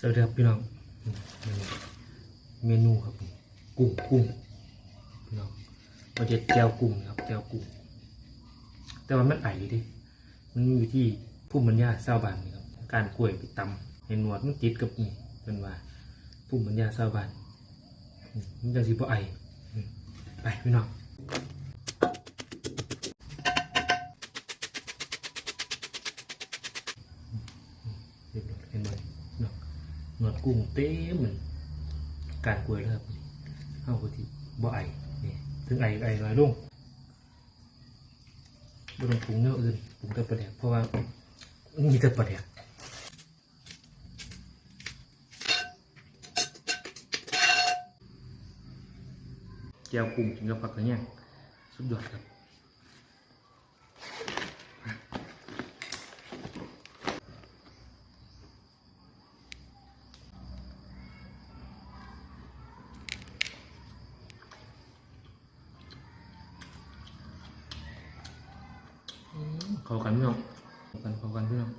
สวัสดีครับพี่น้องเมนูครับกุ้งกุ้งพี่น้องเราจะแจวกุ้งนะครับแจวกุ้งแต่ว่ามันไอดิมันอยู่ที่ผู้บรรยาเศร้าวบานนี่ครับการกล้วยไปตำเห็นหนวดมันติดกับนี่เป็นว่าผู้บรรยาเศร้าวบานมันจะสิบ่ไออืมไปพี่น้องเรียบร้อยเห็นไหม เนาะหนวดกุ้งเต็มเหมือนการกล้วยเลยครับเข้าไปที่บ่ไอนี่ถึงไอไอน้อยลงบ่ต้องปรุงเนื้ออื่นปรุงแต่ปลาแดกเพราะว่ามีแต่ปลาแดกแก้วกุ้งกินกับผักกระเนียงสุดยอดครับ เข้ากันพี่น้องเข้ากันเข้ากันพี่น้อง